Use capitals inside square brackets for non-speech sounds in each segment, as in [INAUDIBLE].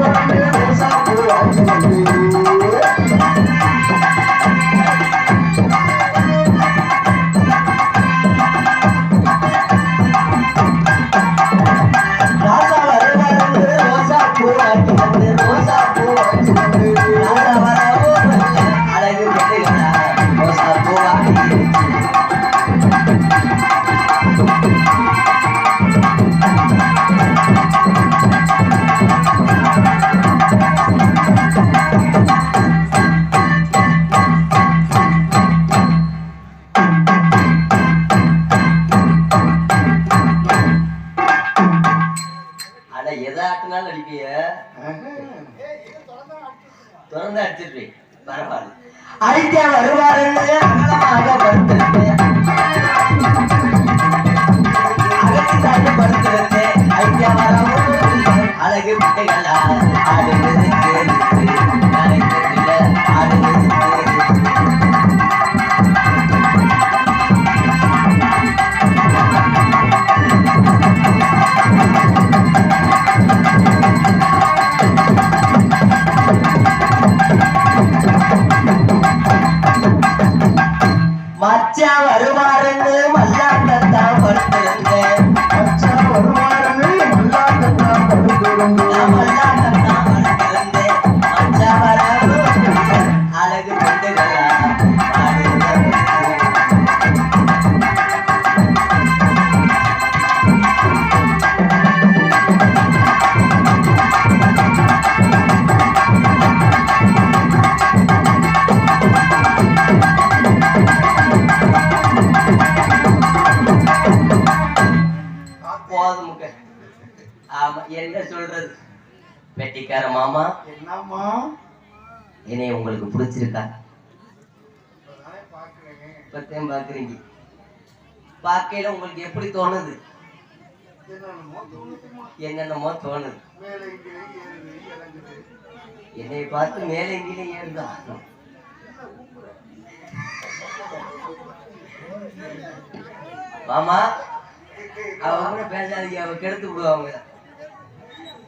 வருவானே அழைக்க வருவார் வருவாருன்னு அகலமாக படுத்திருந்தேன் அகத்தி சாட்டு படுத்திருந்தேன் ஐக்கிய வரவும் அழகு பிள்ளைகளா உங்களுக்கு பாக்குறீங்க பார்க்கையில உங்களுக்கு எப்படி தோணுது? என்னென்னமோ தோணுது. என்னை பார்த்து மேலே கீழே ஏறுதா? மாமா அவ கூட பேசாதீங்க அவ கெடுத்து விடுவாங்க.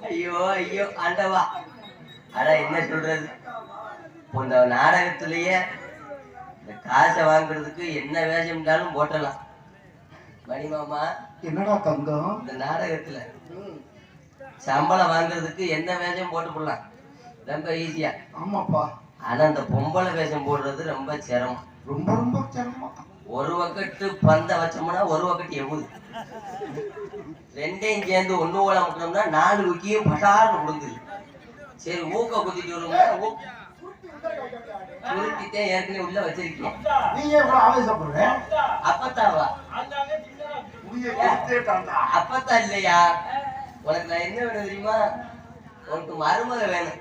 ஐயோ ஐயோ ஆண்டவா. அட என்ன சொல்றது? இந்த நாடகத்திலேயே இந்த காசை வாங்குறதுக்கு என்ன வேஷம்னாலும் போட்டலாம். மணி மாமா என்னடா தங்கம்? இந்த நாடகத்துல சம்பளம் வாங்குறதுக்கு என்ன வேஷம் போட்டு போடலாம்? ரொம்ப ஈஸியா ஆமாப்பா. ஆனா அந்த பொம்பளை வேஷம் போடுறது ரொம்ப சிரமம். ரொம்ப ரொம்ப சிரமம்? ஒரு வக்கட்டு பந்த வச்சோம்னா ஒரு வக்கட்டு எவ்வளவு ரெண்டையும் சேர்ந்து ஒண்ணு போல முக்கணும்னா நாலு உக்கியும் பட்டார்னு விழுந்துது சரி ஊக்க குத்திட்டு வருவோம்னா சுருட்டித்தான் ஏற்கனவே உள்ள வச்சிருக்கேன். நீங்க எவ்வளவு ஆவேசப்படுற? அப்பத்தாவா? அப்பத்தான் இல்லையா? உனக்கு நான் என்ன வேணும் தெரியுமா? உனக்கு மருமக வேணும்.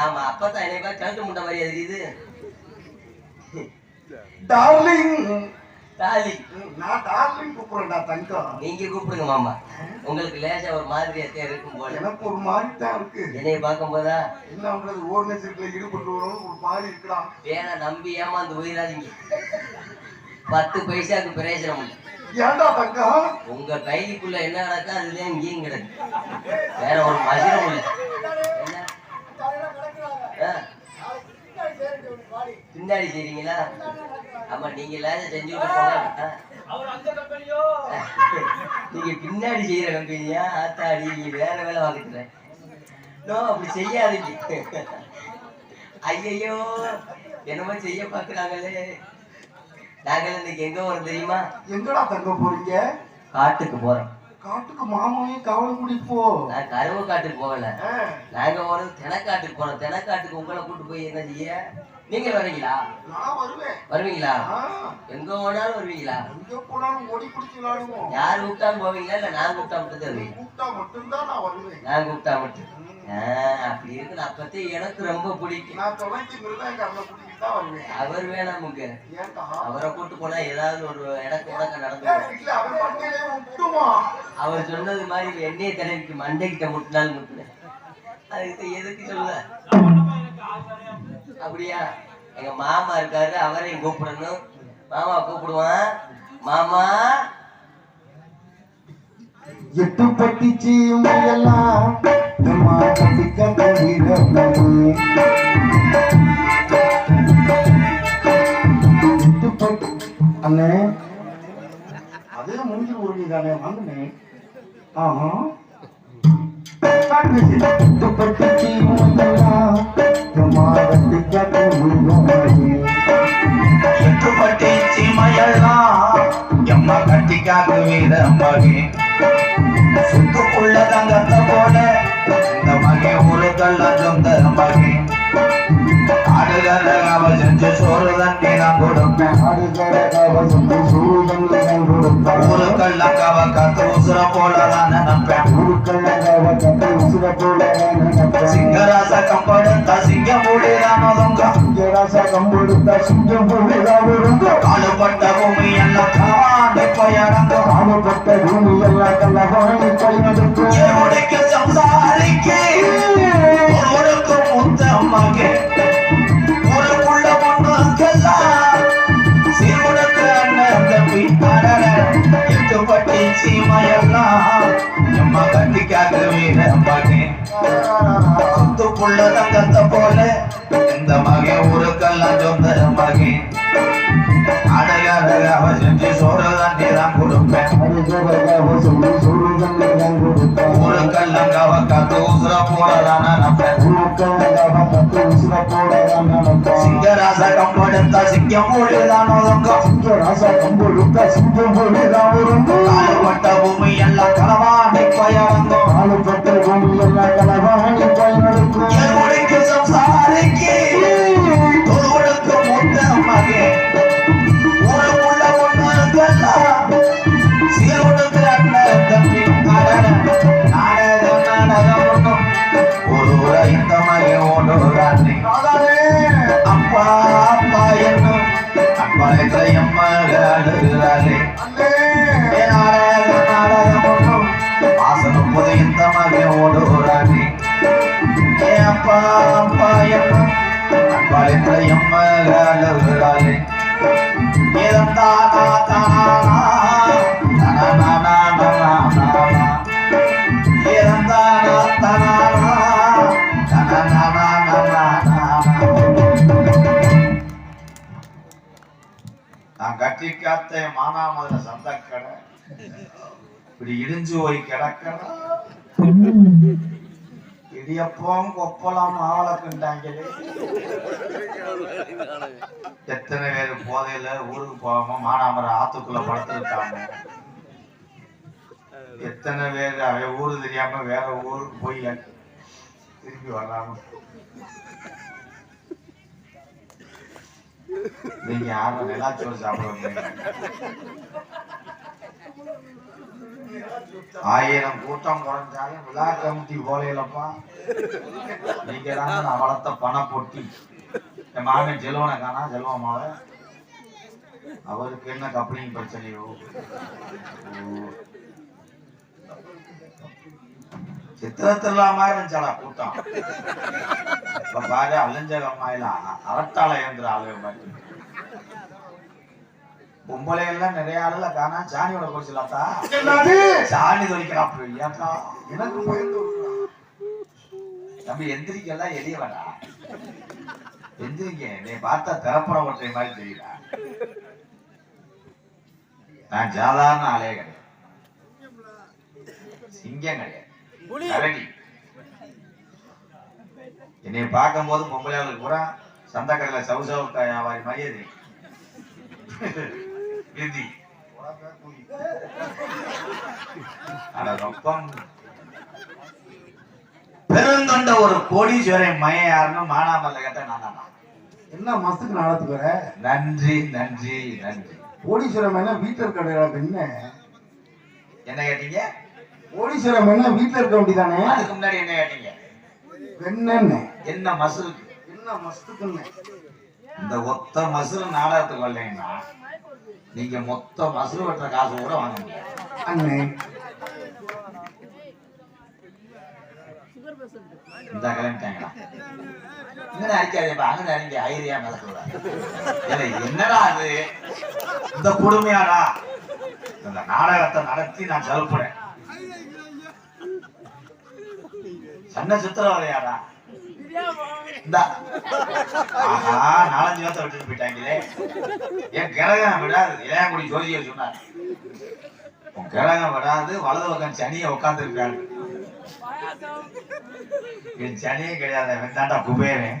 ஆமா அப்பத்தான் என்னை பார்த்து கழுத்து முட்டை மாதிரி தெரியுது டார்லிங் தாலி. நான் டார்லிங் கூப்பிடுறேன்டா தங்கம். நீங்க கூப்பிடுங்க மாமா. உங்களுக்கு லேசா ஒரு மாதிரியா இருக்கும் போல. எனக்கு ஒரு மாதிரி தான் இருக்கு. என்னைய பார்க்கும் போதா என்ன பண்றது ஓர்னேஜர்ல ஈடுபட்டு வரணும் ஒரு மாதிரி இருக்கலாம் வேணா நம்பி ஏமாந்து போயிடாதீங்க. பத்து பைசாக்கு பிரயோஜனம் இல்லை. ஏன்டா தங்கம்? உங்க கைக்குள்ள என்ன நடக்கா அதுதான் இங்கேயும் கிடக்கு. வேற ஒரு மசிரம் இல்லை. பின்னாடி செய்றீங்களா? ஆமா நீங்க லேசா செஞ்சு. [LAUGHS] நீங்க பின்னாடி செய்யற கம்பெனியா ஆத்தாடி நீங்க வேற வேலை வாங்கிட்டு நோ அப்படி செய்யாதீங்க. ஐயையோ என்னமோ செய்ய பாக்குறாங்களே நாங்கள் இன்னைக்கு எங்க போறோம் தெரியுமா? எங்கடா தங்க போறீங்க? காட்டுக்கு போறோம். காட்டுக்கு மாமாவையும் கவலை கூட்டிட்டு போ. நான் கருவு காட்டுக்கு போகல. ஆ, நாங்க போறது தெனக்காட்டுக்கு போறோம். தெனக்காட்டுக்கு உங்களை கூட்டு போய் என்ன செய்ய? நீங்க வருவீங்களா? நான் வருவேன். வருவீங்களா? எங்க போனாலும் வருவீங்களா? எங்க போனாலும் ஓடி பிடிச்சி விளையாடுவோம் யார் கூப்பிட்டாலும் போவீங்களா? இல்ல நான் கூப்பிட்டா மட்டும் தான் கூப்பிட்டா மட்டும்தான் நான் வருவேன். நான் கூப்பிட்டா மட்டும். ஆ, அப்படி இருக்கு அப்பத்தே எனக்கு ரொம்ப பிடிக்கும். நான் தான் அவர் வேணாமுங்க ஏன்டா? அவரை கூட்டு போனா ஏதாவது ஒரு இடக்கு உடக்க நடந்து ஏய், இல்ல அவன் மண்டையிலே விட்டுமா அவர் சொன்னது மாதிரி எண்ணெய் தலைவிக்கு மண்டைக்கிட்ட முட்டினாலும் முட்டுனேன். அதுக்கு எதுக்கு சொல்ல? அப்படியா? எங்க மாமா இருக்காரு அவரையும் கூப்பிடணும். மாமா கூப்பிடுவான். மாமா? எட்டு பட்டிச்சி எல்லாம் அண்ணே அதே முடிஞ்சு உருவிதானே வாங்கண்ணே. ஆஹா. கட்டிக்காக்கு வீர மகே சுத்துக்குள்ள தங்கத்த போல இந்த மகே ஊருக்கெல்லாம் சொந்த மகே ஆடுகிற செஞ்சு சோறு தண்ணி நான் கொடுப்பேன் ஆடுகிற கவசம் சூழல் கொடுத்தார் கத்து உசுர போல தான் நினைப்பேன் ஊருக்கெல்லாம் உசுர போல நினைப்பேன் சிங்கராச கம்படுத்த சிங்கம் மூடிதான் ஒதுங்கும் சிங்கராசா கம்பெடுத்த சிங்கம் போல விருந்தோம் காலுப்பட்ட பூமி எல்லாம் காவாண்டு பயணங்கும் பூமி எல்லாம் எட்டுப்பட்டி சீமையெல்லாம் எம்மா கட்டிக்காக்க வீரம்பானே சுத்துக்குள்ள தங்கத்தை போல இந்த ஊருக்கெல்லாம் சொந்த அடையாள அவ செஞ்சு சோறு தான் கொடுப்பேன். ஊருக்கெல்லாம் கவ காத்து நினைப்பேன். சிங்கராச கம்பெடுத்த சிங்கம் மொழிதான் ஒதுங்கும் சிங்கராசா கம்பெடுத்த சிங்கம் போல விருந்தோம் காலுப்பட்ட பூமி எல்லாம் களவாண்டி பயணங்கும் காணப்பட்ட பூமி எல்லாம் கல்லவாணி கையெடுக்கும் சம்சாரிக்கு காத்த மானாமதுர சந்தக்கடை இப்படி இடிஞ்சு போய் கிடக்கடா இடியப்பம் கொப்பளம் மாவளக்குண்டாங்களே எத்தனை பேர் போதையில ஊருக்கு போகாம மானாமரம் ஆத்துக்குள்ள படுத்திருக்காங்க. எத்தனை பேர் அவ ஊரு தெரியாம வேற ஊருக்கு போய் திரும்பி வர்றாங்க. நீங்க யாரும் நிலாச்சோறு சாப்பிடுறீங்க ஆயிரம் கூட்டம் குறைஞ்சாலும் விழா கமிட்டி போலையிலப்பா. நீங்க தான் நான் வளர்த்த பண பொட்டி என் மாமன் செல்வனை காணா செல்வமாவ அவருக்கு என்ன கப்ளிங் பிரச்சனையோ? ஓ. சித்திரத்தில்லா மாதிரி இருந்துச்சாடா கூட்டம்? இப்ப பாரு அலைஞ்சகம்மாயில அரட்டாள இயந்திர ஆளுக மாதிரி. பொம்பளை எல்லாம் நிறைய ஆளுல காணா சாணியோட குறைச்சலாத்தா என்னது? சாணி தொலைக்கிறாப்பு ஏக்கா எனக்கு பயந்து தம்பி எந்திரிக்கெல்லாம் எளிய வேடா எந்திரிக்க நீ பார்த்தா திறப்புற ஒற்றை மாதிரி தெரியுதா? நான் சாதாரண ஆளே கிடையாது. சிங்கம் கிடையாது. கரடி. என்னை பார்க்கும்போது பொம்பளையாளுக்கு பூரா சந்தக்கடையில் சவு சவு வியாபாரி மாதிரியே இந்தி பெருந்தொண்ட ஒரு கோடீஸ்வரன் மையம் யாருன்னு மானாமல்ல கேட்ட நான் என்ன மாசத்துக்கு நாளத்துக்கு வர நன்றி நன்றி நன்றி. கோடீஸ்வரம் என்ன வீட்டுல இருக்க என்ன? என்ன கேட்டீங்க? கோடீஸ்வரம் என்ன வீட்டுல இருக்க வேண்டியதானே? அதுக்கு முன்னாடி என்ன கேட்டீங்க? என்னன்னு என்ன மசுலுக்கு? என்ன மஸ்துக்குன்னு இந்த ஒத்த மசுரு நாடகத்துக்கு வரலைன்னா நீங்க மொத்த மசுரு வெட்டுற காசு கூட வாங்க முடியாது. அண்ணே. இந்த கிளம்பிட்டாங்களா இங்க அடிக்காதேப்பா அங்க அடிங்க ஐரியா இல்லை என்னடா அது? இந்த கொடுமையாடா? இந்த நாடகத்தை நடத்தி நான் செலுப்புறேன் சன்ன சித்திரவதையாடா நாலஞ்சு வருஷம் விட்டுட்டு போயிட்டாங்களே. என் கிரகம் விடாது? இளையாங்குடி ஜோதியை சொன்னார். உன் கிரகம் விடாது வலது பக்கம் சனியை உட்கார்ந்து இருக்காரு என் சனியே கிடையாது வெந்தாண்டா தாண்டா குபேரன்.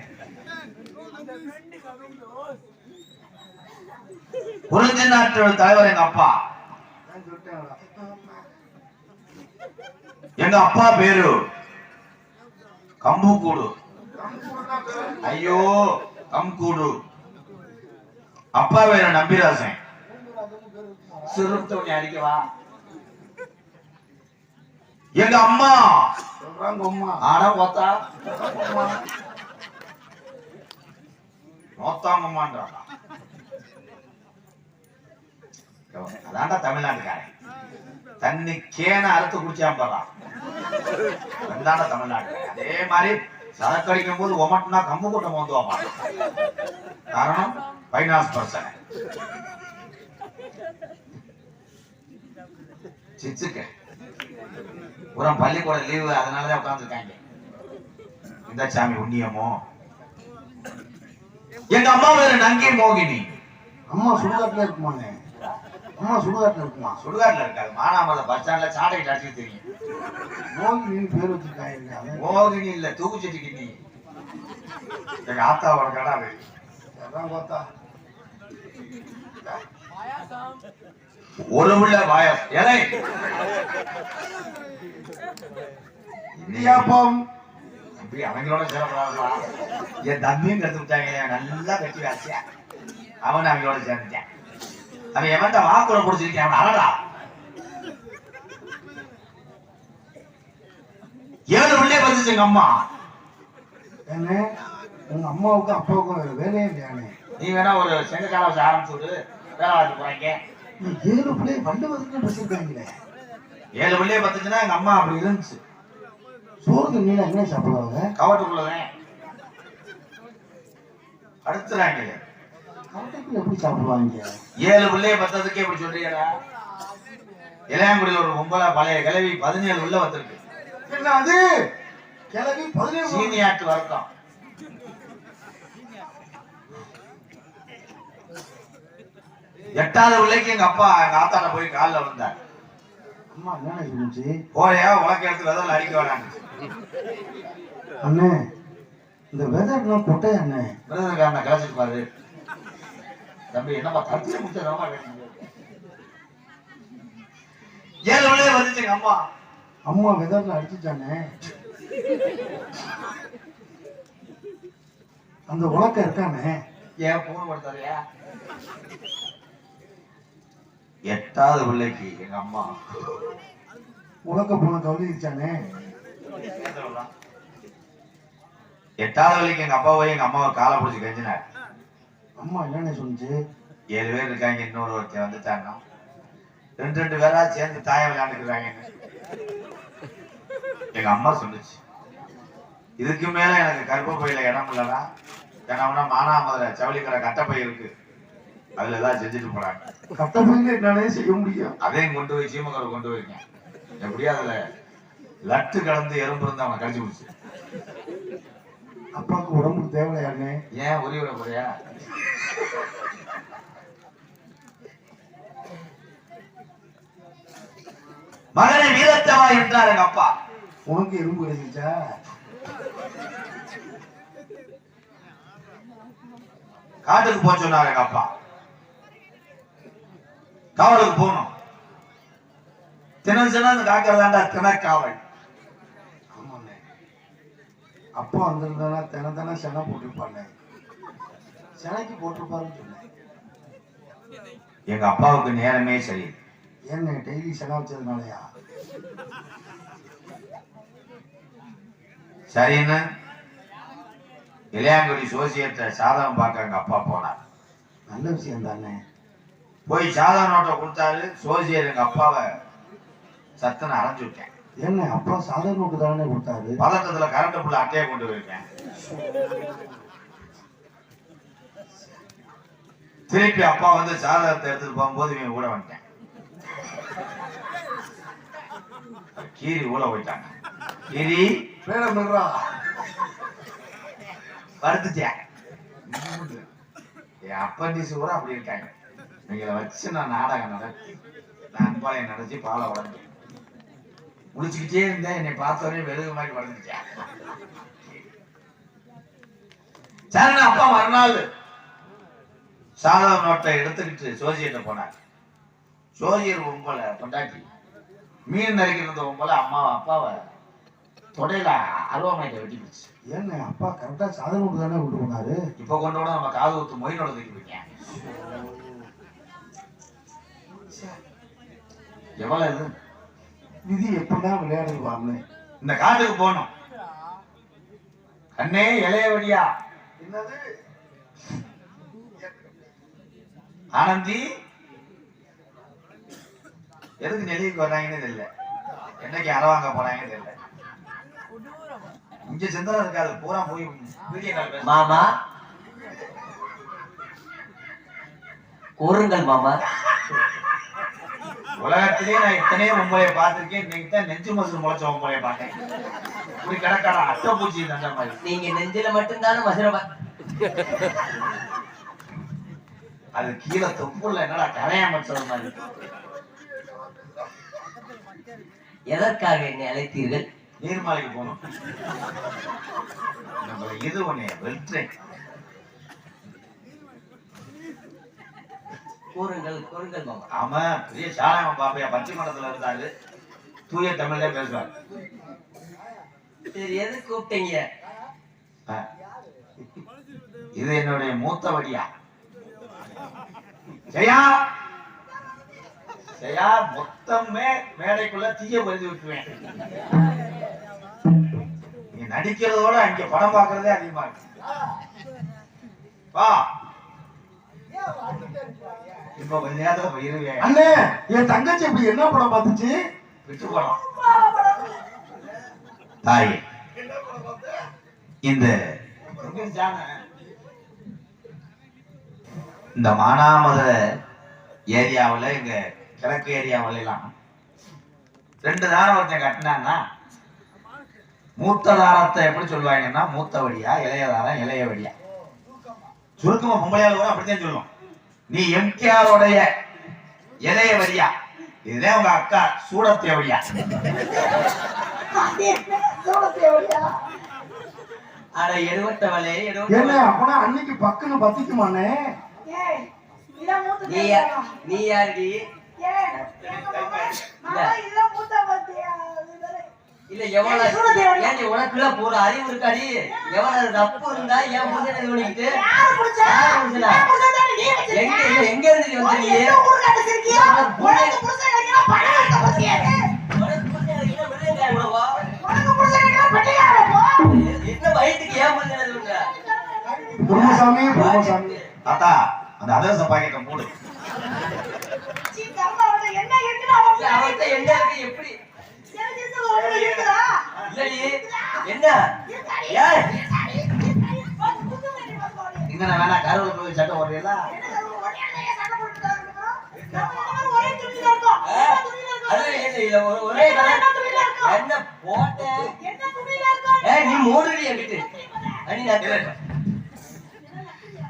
குறிஞ்சி நாட்டோட தலைவர் எங்க அப்பா. எங்க அப்பா பேரு? கம்பூர்னா பேரு. ஐயோ கம்கூடு அப்பா பேரு நம்பிராசன் சிறுத்தவனி அடிக்கவா எங்க அம்மா சொல்றாங்க அம்மா. ஆனா அம்மா. நோத்தாங்கம்மான்றாங்க அதான்டா தமிழ்நாட்டுக்காரன். தண்ணி கேன அறுத்து குடிச்சான் பாரா அதான்டா தமிழ்நாடு அதே மாதிரி சரக்கடிக்கும் போது ஒமட்டுனா கம்பு கூட்டம் வந்து காரணம் பைனான்ஸ் பர்சன் சிச்சுக்க. புறம் பள்ளிக்கூடம் லீவு அதனாலதான் உட்காந்துருக்காங்க இந்த சாமி உண்ணியமோ? எங்க அம்மா பேரு நங்கை மோகினி. அம்மா சுடுகாட்டுல இருக்குமாங்க அம்மா சுடுகாட்டுல இருக்குமா? சுடுகாட்டுல இருக்காது. மானாமலை பஸ் ஸ்டாண்ட்ல சாட்டை அடிச்சு தெரியும். மோகினின்னு பேர் வச்சிருக்காங்க மோகினி இல்ல தூக்குச்சட்டிக்கு நீ. எங்க ஆத்தாவோட கடை அது அதான் பார்த்தா. ஒரு உள்ள பாயஸ் ஏலே! இடியாப்பம். அப்படி அவங்களோட சேரப்படாதா என் தம்பியும் கத்து விட்டாங்க நல்லா கட்டி வச்சா அவன் அவங்களோட சேர்ந்துட்டான். அவன் எவன்ட்ட வாக்குல பிடிச்சிருக்கேன் அவன் அழடா ஏழு உள்ளே வந்துச்சு எங்க அம்மா. ஏண்ணே உங்க அம்மாவுக்கும் அப்பாவுக்கும் வேலையே இல்லையாண்ணே நீ வேணா ஒரு செங்கக்கால வச்சு ஆரம்பிச்சு விடு. வேலை வாங்கி போறாங்க. ஏழு பிள்ளை வண்டு வதுக்கு வச்சிருக்காங்களே ஏழு பிள்ளைய பத்துச்சுன்னா எங்க அம்மா அப்படி இருந்துச்சு. சோறு தண்ணியில என்ன சாப்பிடுவாங்க? கவட்டுக்குள்ளதான் அடுத்துறாங்க எப்படி சாப்பிடுவாங்க. ஏழு பிள்ளைய பத்ததுக்கே இப்படி சொல்றீங்களா இளையாங்குடியில் ஒரு ஒன்பதா பழைய கிளவி பதினேழு உள்ள வந்திருக்கு. என்ன அது? கிளவி பதினேழு சீனியாட்டு வருத்தம் எட்டாவது பிள்ளைக்கு எங்க அப்பா எங்க ஆத்தாட்ட போய் காலில் வந்தார் அம்மா என்ன சொல்லுச்சு போறையா உலக எடுத்து விதல் அடிக்க வேணாங்க அண்ணே இந்த வெதர்லாம் கொட்டை அண்ணே. விருதுக்காரனை கிளச்சிட்டு பாரு. தம்பி என்னப்பா கத்திய முடிச்சதாமா ஏழு வந்துச்சு எங்க அம்மா? அம்மா வெதர்ல அடிச்சுட்டானே. அந்த உலக்க இருக்கானே. ஏன் போன் கொடுத்தாரியா? எட்டாவது பிள்ளைக்கு எங்க அம்மா. உலக்க போன கவனிச்சானே எட்டாவது பிள்ளைக்கு எங்க அப்பா போய் எங்க அம்மாவை காலை பிடிச்சி கெஞ்சினார். அம்மா என்னண்ணே சொன்னுச்சு ஏழு பேர் இருக்காங்க இன்னொரு ஒருத்தன் வந்துட்டாங்க ரெண்டு ரெண்டு பேரா சேர்ந்து தாயம் விளையாண்டுக்கிறாங்கன்னு. எங்க அம்மா சொல்லுச்சு. இதுக்கு மேல எனக்கு கர்ப்பப்பையில இடம் இல்லடா. ஏன்னா மானாமதுரை ஜவுளிக்கடை கட்டப்பை இருக்கு. அதுல ஏதாவது செஞ்சுட்டு போறாங்க. கட்டப்பையில என்னாலே செய்ய முடியும். அதையும் கொண்டு போய் சீமக்கரை கொண்டு போயிருக்கேன். எப்படியா அதுல லட்டு கலந்து எறும்பு இருந்து அவனை கடிச்சு பிடிச்சு. அப்பாவுக்கு உடம்புக்கு தேவையாண்ணே ஏன் உரி விட போறியா மகனை வீரத்தவா என்றார் எங்க அப்பா. உனக்கு எறும்பு கிடைச்சிச்சா காட்டுக்கு போக சொன்னார் எங்க அப்பா. காவலுக்கு போகணும். தினம் தினம் காக்கிறதாண்டா தினக்காவல் அப்பா வந்திருந்தானா தின தின செனை போட்டிருப்பாண்ணே செனைக்கு போட்டிருப்பாருன்னு சொன்னேன். எங்க அப்பாவுக்கு நேரமே சரி. ஏண்ணே டெய்லி செனை வச்சதுனாலயா? சரின்னு இளையாங்குடி சோசியத்தை சாதகம் பார்க்க எங்க அப்பா போனார். நல்ல விஷயம் தானே. போய் சாதா நோட்டை கொடுத்தாரு சோசியர் எங்க அப்பாவை சத்தனை அரைஞ்சு விட்டேன். ஏண்ணே அப்பா சாதாரண நோட்டு தானே கொடுத்தாரு? பதட்டத்துல கரண்ட் புள்ள அட்டையை கொண்டு போயிருக்கேன். திருப்பி அப்பா வந்து சாதகத்தை எடுத்துட்டு போகும்போது இவன் கூட வந்துட்டேன். கீரி ஊழ போயிட்டாங்க. கீரி பேர மிர்ரா படுத்துட்டேன் என் அப்பண்டிஸ் கூட அப்படி இருக்காங்க. இவங்களை வச்சு நான் நாடகம் நடத்தி நான் அன்பாளையம் நடத்தி பாலை உடஞ்சேன். முடிச்சுக்கிட்டே இருந்தேன் என்னை பார்த்தவரையும் வெறுகு மாதிரி படுத்துட்டேன் சரி நான் அப்பா மறுநாள் சாதக நோட்டை எடுத்துக்கிட்டு சோசியத்தை போனார். சோசியர் உங்களை பொண்டாட்டி மீன் நறுக்கிட்டு உங்களை அம்மாவை அப்பாவை தொடையில அருவாமனைக்க வெட்டி போச்சு. ஏங்க அப்பா கரெக்டா சாதனை விட்டு தானே விட்டு போனாரு? இப்ப கொண்டு கூட நம்ம காது ஊத்து மொயினோட தூக்கி போய்க்கேன் எவ்வளவு இது? விதி எப்படிதான் விளையாடுவாங்க இந்த காட்டுக்கு போகணும். கண்ணே இளையவடியா என்னது? ஆனந்தி? எதுக்கு நெல்லிக்கு வர்றாங்கன்னு தெரியல. என்னைக்கு அரை வாங்க போறாங்கன்னு தெரியல. இங்க செந்தரம் இருக்காது. பூரா போய் மாமா. கூறுங்கள் மாமா. உலகத்திலேயே நான் இத்தனையோ மும்பையை பார்த்திருக்கேன் இன்னைக்கு தான் நெஞ்சு மசூர் முளைச்ச மும்பையை பார்த்தேன். இப்படி கிடக்கான அட்டை பூச்சி தந்த மாதிரி. நீங்க நெஞ்சில மட்டும்தானே மசுரமா அது கீழே தொப்புல என்னடா கரையாம சொல்ற மாதிரி. எதற்காக என்னை அழைத்தீர்கள்? நீர்மலைக்கு போகணும். நம்மள இது ஒண்ணு வெல்ட்ரேன் கூறுங்கள் கூறுங்கள் அவன் பெரிய சாராம பாப்பையா பச்சைமண்டலத்துல இருந்தாரு. தூய தமிழ்ல பேசுவார். சரி எது கூப்பிட்டீங்க. இது என்னுடைய மூத்த வடியா ஜெயா! ஜெயா மொத்தமே மேடைக்குள்ள தீய பறிஞ்சு விட்டுருவேன். நீ நடிக்கிறதோட அங்க படம் பார்க்கறதே அதிகமா இருக்கு. வா. இப்ப கொஞ்ச நேரத்துல போயிருவேன் அண்ணே என் தங்கச்சி இப்படி என்ன படம் பார்த்துச்சு? விட்டு போனோம் தாய் இந்த இந்த மானாமத ஏரியாவுல எங்க கிழக்கு ஏரியாவுல எல்லாம் ரெண்டு தாரம் ஒருத்தன் கட்டினான்னா மூத்த தாரத்தை எப்படி சொல்லுவாங்கன்னா மூத்த வழியா இளைய தாரம் இளைய வழியா. சுருக்கமா பொம்பளையால கூட அப்படித்தான் சொல்லுவோம் நீ எம்கேஆருடைய இளைய வரியா? இதுதான் உங்க அக்கா சூடத்தே வழியா அட எடுவட்டவளே என்ன அப்பனா அன்னைக்கு பக்குன்னு பத்திக்குமாண்ணே? நீ யா- நீ யாருடி? இல்ல. எவ்வளவு ஏன்டி உனக்குள்ள பூரா அறிவு இருக்காடி? எவ்வளவு தப்பு இருந்தா ஏன் புருஷனை எங்க எங்க இருந்து நீ வந்த நீ? உனக்கு புருஷன் இருக்க விடுங்க இவ்வளவா? என்ன வயிற்றுக்கு ஏன்? குருமசாமி குருமசாமி தாத்தா அந்த அதர்ச பாக்கெட்டை மூடு. என்ன இருக்கு எப்படி? என்ன? ஏன் இங்க நான் வேணா கருவில் போய் சட்டை ஓடுறீங்களா அது என்ன இல்ல ஒரே என்ன போட்ட நீ மூடுடி என்கிட்ட அடி நான்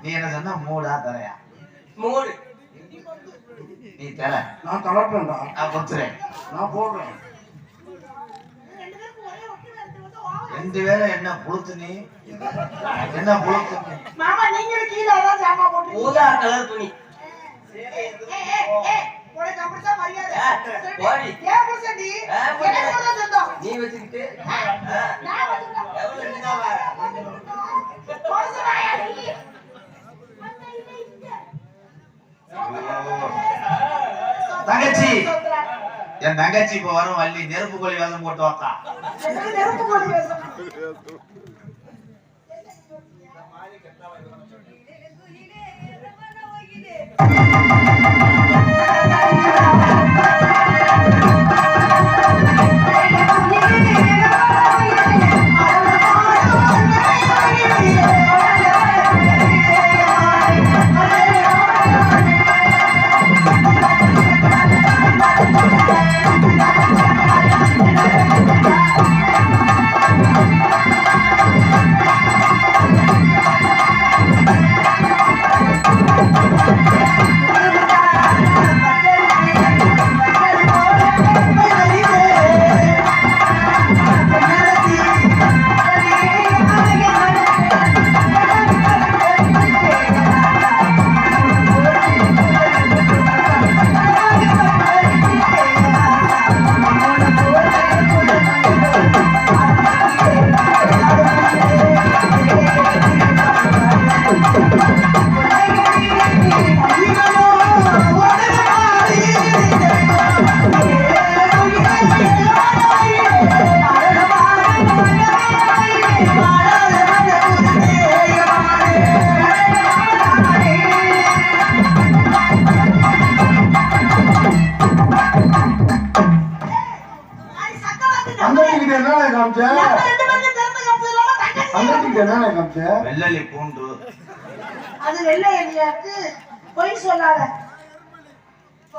நீ என்ன சொன்னா மூடா. தரையா மூடு நீ தர நான் தளர்ப்பேன்டா நான் கொடுத்துறேன். நான் போடுறேன். ரெண்டு வேளை என்ன புழுத்து நீ என்ன புழுத்து நீ மாமா கீழே அதான் போட்டு ஊதா கலர் துணி. நீ வச்சுக்கிட்டு? தங்கச்சி. என் தங்கச்சி இப்ப வரும் வள்ளி. நெருப்பு கோழி வேதம் போட்டு வாக்கா நெருப்பு கோழி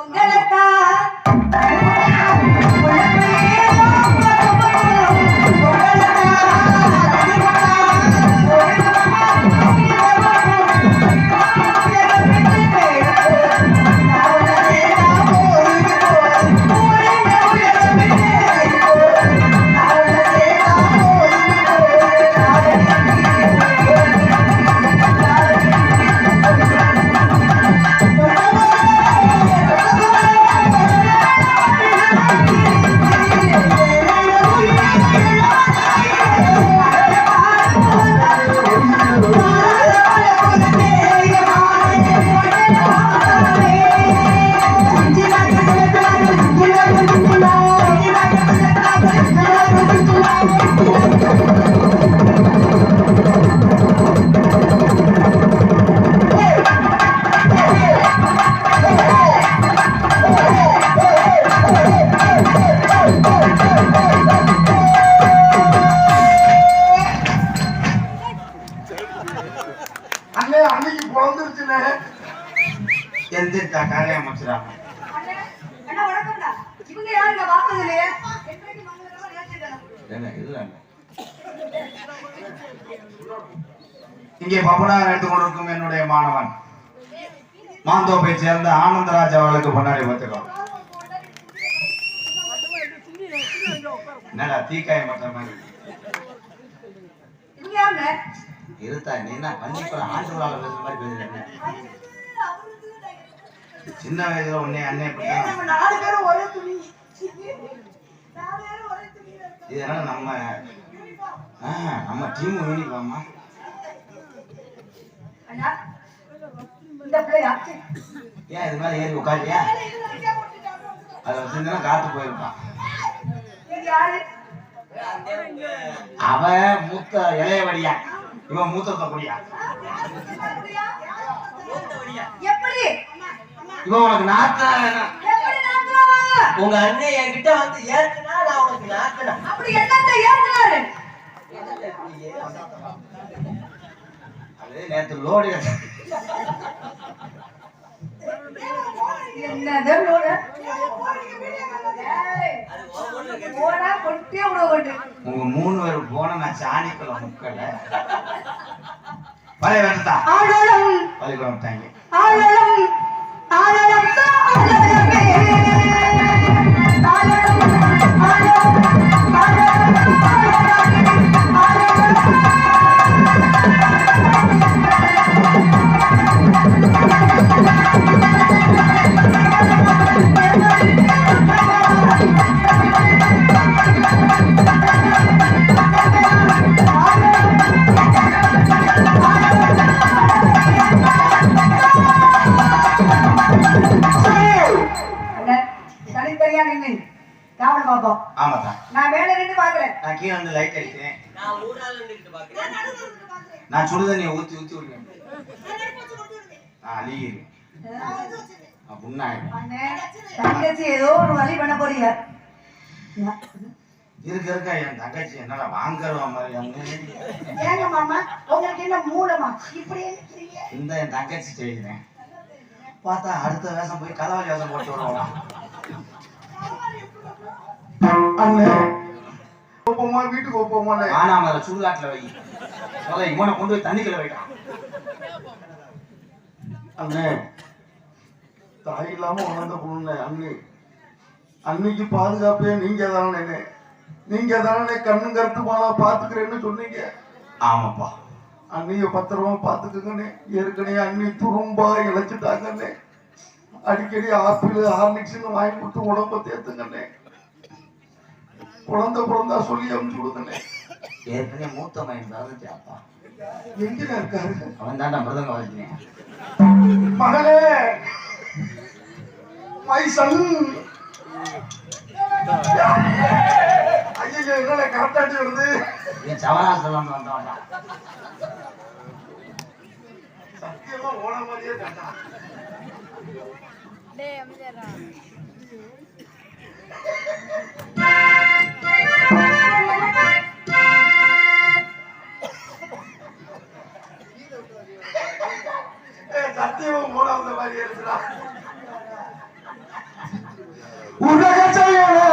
பொங்கலக்கா இங்கே பப்பனாக எடுத்துக் கொண்டிருக்கும் என்னுடைய மாணவன். மாந்தோப்பை சேர்ந்த ஆனந்தராஜ் அவர்களுக்கு பொன்னாடி பார்த்துக்கோ என்னடா தீக்காயம் பண்ற மாதிரி. இருத்தா நீ என்ன பள்ளிக்கூட பேசுற மாதிரி பேசுறேன் சின்ன வயசுல உன்னை அண்ணே இப்படிதான் நம்ம நாலு பேரும் ஒரே ஏன் இது மாதிரி ஏறி உட்காரியா அதை வச்சிருந்தா காத்து போயிருப்பான் அவன் மூத்த இளையவடியா. இவன் மூத்த குடியா. இவன் உனக்கு நாத்தா உங்க அண்ணன் என்கிட்ட வந்து ஏத்துனா நான் உனக்கு நாத்தனா? அப்படி என்னத்தை ஏத்துனாரு? அது நேத்து லோடு என்னது. உங்க மூணு பேர் போன நான் சாணிக்குள்ள முக்கல. பள்ளிக்கூடம் விட்டாங்க. நான் சுடுதண்ணியை ஊத்தி ஊத்தி விடுவேன் அண்ணன், தங்கச்சி ஏதோ ஒரு வழி பண்ண போறீங்க. இருக்க இருக்க என் தங்கச்சி என்னடா வாங்குறவா மாதிரி. ஏங்க மாமா உங்களுக்கு என்ன மூலமா? இப்படி இந்த என் தங்கச்சி செய்கிறேன் பார்த்தா அடுத்த வேஷம் போய் கதவாளி வேஷம் போட்டு அண்ணே போப்போமா வீட்டுக்கு போப்போமாண்ணே ஆனாமல சுடுகாட்டுல வை. சொல்ல இவனை கொண்டு போய் தண்ணிக்குள்ள வைக்கான் அண்ணே தாய் இல்லாம உணர்ந்த பொண்ணு அண்ணி. அன்னைக்கு பாதுகாப்பே நீங்க தானே நீங்க தானே கண்ணு கருத்துமாலா பாத்துக்கிறேன்னு சொன்னீங்க. ஆமாப்பா. அண்ணிய பத்திரமா பாத்துக்கங்கண்ணே. ஏற்கனவே அண்ணி துரும்பா இழைச்சிட்டாங்கண்ணே. அடிக்கடி ஆப்பிள் ஹார்லிக்ஸ்னு வாங்கி கொடுத்து உடம்ப தேத்துங்கண்ணே. குழந்தை பிறந்தா சொல்லி அனுப்பிச்சு கொடுங்கண்ணே ஏற்கனவே மூத்த மகன் பிறந்துச்சு அப்பா எங்க இருக்காரு? அவன் தான் மிருதங்க வச்சுனேன் மகளே! மை சன் ஐயோ என்ன கரெக்டாச்சு வருது நீ சவராசலம் வந்தவன்டா. சத்தியமா ஓன மாதிரியே கண்டா சத்தியமும் மூணாவது மாதிரி இருக்கிறா உலக செயலோ